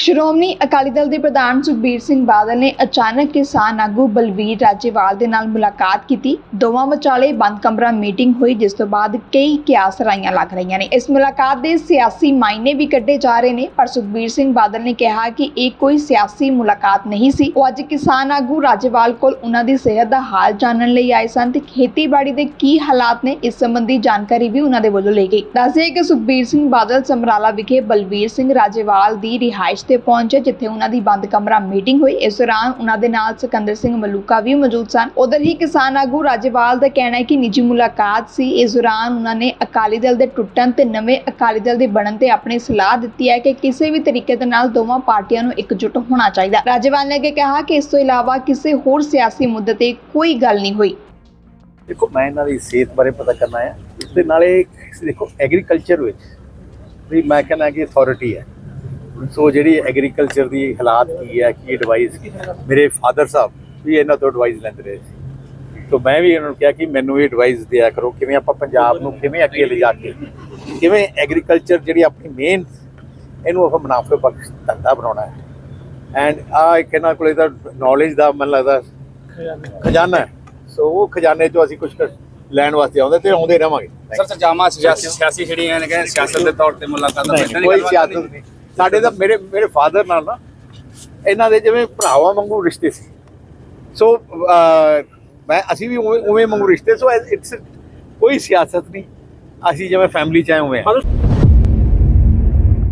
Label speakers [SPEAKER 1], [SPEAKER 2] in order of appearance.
[SPEAKER 1] ਸ਼੍ਰੋਮਣੀ ਅਕਾਲੀ ਦਲ ਦੇ ਪ੍ਰਧਾਨ ਸੁਖਬੀਰ ਸਿੰਘ ਬਾਦਲ ਨੇ ਅਚਾਨਕ ਕਿਸਾਨ ਆਗੂ ਬਲਵੀਰ ਰਾਜੇਵਾਲ ਦੇ ਨਾਲ ਮੁਲਾਕਾਤ ਕੀਤੀ। ਦੋਵਾਂ ਵਿਚਾਲੇ ਬੰਦ ਕਮਰਾ ਮੀਟਿੰਗ ਹੋਈ, ਜਿਸ ਤੋਂ ਬਾਅਦ ਕਈ ਕਿਆਸ ਰਾਈਆਂ ਲੱਗ ਰਹੀਆਂ ਨੇ। ਇਸ ਮੁਲਾਕਾਤ ਦੇ ਸਿਆਸੀ ਮਾਇਨੇ ਵੀ ਕੱਢੇ ਜਾ ਰਹੇ ਨੇ, ਪਰ ਸੁਖਬੀਰ ਸਿੰਘ ਬਾਦਲ ਨੇ ਕਿਹਾ ਕਿ ਇਹ ਕੋਈ ਸਿਆਸੀ ਮੁਲਾਕਾਤ ਨਹੀਂ ਸੀ। ਉਹ ਅੱਜ ਕਿਸਾਨ ਆਗੂ ਰਾਜੇਵਾਲ ਕੋਲ ਉਹਨਾਂ ਦੀ ਸਿਹਤ ਦਾ ਹਾਲ ਜਾਣਨ ਲਈ ਆਏ ਸਨ ਤੇ ਖੇਤੀਬਾੜੀ ਦੇ ਕੀ ਹਾਲਾਤ ਨੇ, ਇਸ ਸੰਬੰਧੀ ਜਾਣਕਾਰੀ ਵੀ ਉਹਨਾਂ ਦੇ ਵੱਲੋਂ ਲਈ ਗਈ। ਦੱਸਦੇ ਕਿ ਸੁਖਬੀਰ ਸਿੰਘ ਬਾਦਲ ਸਮਰਾਲਾ ਵਿਖੇ ਬਲਵੀਰ ਸਿੰਘ ਰਾਜੇਵਾਲ ਦੀ ਰਿਹਾਇਸ਼ ਤੇ ਪਹੁੰਚੇ ਜਿੱਥੇ ਉਹਨਾਂ ਦੀ ਬੰਦ ਕਮਰਾ ਮੀਟਿੰਗ ਹੋਈ। ਇਸ ਦੌਰਾਨ ਉਹਨਾਂ ਦੇ ਨਾਲ ਸਿਕੰਦਰ ਸਿੰਘ ਮਲੂਕਾ ਵੀ ਮੌਜੂਦ ਸਨ। ਉਧਰ ਹੀ ਕਿਸਾਨ ਆਗੂ ਰਾਜੇਵਾਲ ਦਾ ਕਹਿਣਾ ਹੈ ਕਿ ਨਿੱਜੀ ਮੁਲਾਕਾਤ ਸੀ। ਇਸ ਦੌਰਾਨ ਉਹਨਾਂ ਨੇ ਅਕਾਲੀ ਦਲ ਦੇ ਟੁੱਟਣ ਤੇ ਨਵੇਂ ਅਕਾਲੀ ਦਲ ਦੇ ਬਣਨ ਤੇ ਆਪਣੀ ਸਲਾਹ ਦਿੱਤੀ ਹੈ ਕਿ ਕਿਸੇ ਵੀ ਤਰੀਕੇ ਦੇ ਨਾਲ ਦੋਵਾਂ ਪਾਰਟੀਆਂ ਨੂੰ ਇਕਜੁੱਟ ਹੋਣਾ ਚਾਹੀਦਾ ਰਾਜੇਵਾਲ ਨੇ ਅੱਗੇ ਕਿਹਾ ਕਿ ਇਸ ਤੋਂ ਇਲਾਵਾ ਕਿਸੇ ਹੋਰ ਸਿਆਸੀ ਮੁੱਦੇ ਤੇ ਕੋਈ ਗੱਲ ਨਹੀਂ ਹੋਈ।
[SPEAKER 2] ਦੇਖੋ, ਮੈਂ ਇਹਨਾਂ ਦੀ ਸਿਹਤ ਬਾਰੇ ਪਤਾ ਕਰਨਾ ਹੈ। ਇਸ ਦੇ ਨਾਲੇ ਦੇਖੋ ਐਗਰੀਕਲਚਰ ਵਿੱਚ ਵੀ ਮੈਂ ਕਹਿੰਦਾ ਕਿ ਅਥਾਰਟੀ ਹੈ। ਸੋ ਜਿਹੜੀ ਐਗਰੀਕਲਚਰ ਦੀ ਹਾਲਾਤ ਕੀ ਹੈ ਕੀ ਐਡਵਾਈਸ ਮੇਰੇ ਫਾਦਰ ਸਾਹਿਬ ਵੀ ਇਹਨਾਂ ਤੋਂ ਐਡਵਾਈਸ ਲੈਂਦੇ ਰਹੇ ਸੀ। ਸੋ ਮੈਂ ਵੀ ਇਹਨਾਂ ਨੂੰ ਕਿਹਾ ਕਿ ਮੈਨੂੰ ਵੀ ਐਡਵਾਈਸ ਦਿਆ ਕਰੋ ਕਿਵੇਂ ਆਪਾਂ ਪੰਜਾਬ ਨੂੰ ਕਿਵੇਂ ਅੱਗੇ ਲਿਜਾ ਕੇ ਕਿਵੇਂ ਐਗਰੀਕਲਚਰ ਜਿਹੜੀ ਆਪਣੀ ਮੇਨ ਇਹਨੂੰ ਆਪਾਂ ਮੁਨਾਫੇ ਬਖਸ਼ ਧੰਦਾ ਬਣਾਉਣਾ ਹੈ। ਐਂਡ ਆ ਇਹਨਾਂ ਕੋਲੇ ਤਾਂ ਨੌਲੇਜ ਦਾ ਮੈਨੂੰ ਲੱਗਦਾ ਖਜ਼ਾਨਾ ਹੈ। ਸੋ ਉਹ ਖਜ਼ਾਨੇ ਚੋਂ ਅਸੀਂ ਕੁਝ ਲੈਣ ਵਾਸਤੇ ਆਉਂਦੇ ਤੇ ਆਉਂਦੇ ਰਵਾਂਗੇ
[SPEAKER 3] ਸਰ ਸਰਜਾਮਾ ਸਿਆਸੀ ਸਿਆਸੀ ਜਿਹੜੀਆਂ ਨੇ ਕਹਿੰਦੇ ਸਿਆਸਤ ਦੇ ਤੌਰ ਤੇ ਮੁਲਾਕਾਤਾਂ ਦੀ
[SPEAKER 2] ਕੋਈ ਸਿਆਸਤ
[SPEAKER 3] ਨਹੀਂ।
[SPEAKER 2] ਸਾਡੇ ਤਾਂ ਮੇਰੇ ਮੇਰੇ ਫਾਦਰ ਨਾਲ ਨਾ ਇਹਨਾਂ ਦੇ ਜਿਵੇਂ ਭਰਾਵਾਂ ਵਾਂਗੂ ਰਿਸ਼ਤੇ ਸੀ। ਸੋ ਮੈਂ, ਅਸੀਂ ਵੀ ਉਵੇਂ ਉਵੇਂ ਵਾਂਗੂ ਰਿਸ਼ਤੇ ਸੋ ਇਟਸ ਕੋਈ ਸਿਆਸਤ ਨਹੀਂ। ਅਸੀਂ ਜਿਵੇਂ ਫੈਮਿਲੀ ਚ ਆਏ ਹੋਏ ਹਾਂ